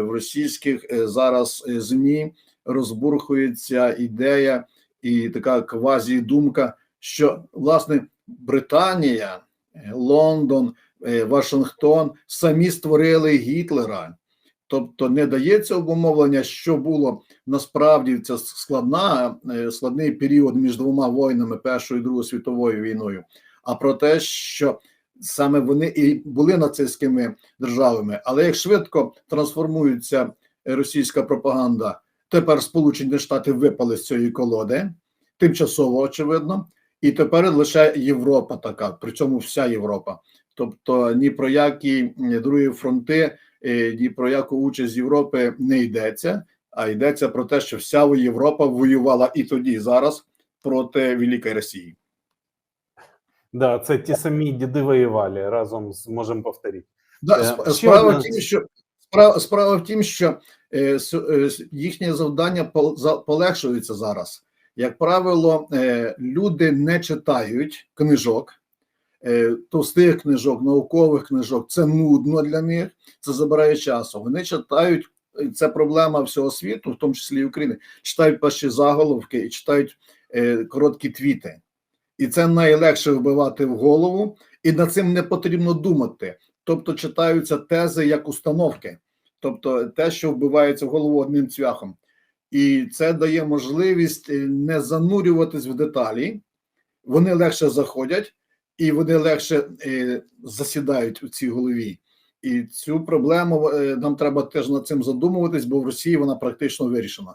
в російських е, зараз е, змі розбурхується ідея і така квазі-думка, що власне Британія, е, Лондон, Вашингтон самі створили Гітлера. Тобто не дається обумовлення, що було насправді ця складна складний період між двома воїнами Першою і Другою світовою війною, а про те, що саме вони і були нацистськими державами. Але як швидко трансформується російська пропаганда, тепер Сполучені Штати випали з цієї колоди, тимчасово очевидно, і тепер лише Європа така, при цьому вся Європа. Тобто ні про які другі фронти, е, ні про яку участь Європи не йдеться, а йдеться про те, що вся Європа воювала і тоді, і зараз проти Великої Росії. Да, це ті самі діди воювали разом з можемо повторити. Да, Е, справа одна- в тім, що справа, справа в тім, що е, с- е, їхнє завдання пол- за- полегшується зараз. Як правило, е, люди не читають книжок, е, товстих книжок, наукових книжок. Це нудно для них, це забирає часу. Вони читають. Це проблема всього світу, в тому числі і України. Читають перші заголовки і читають е, короткі твіти. І це найлегше вбивати в голову, і над цим не потрібно думати. Тобто читаються тези як установки, тобто те, що вбивається в голову одним цвяхом. І це дає можливість е, не занурюватись в деталі, вони легше заходять і вони легше е, засідають у цій голові. І цю проблему е, нам треба теж над цим задумуватись, бо в Росії вона практично вирішена.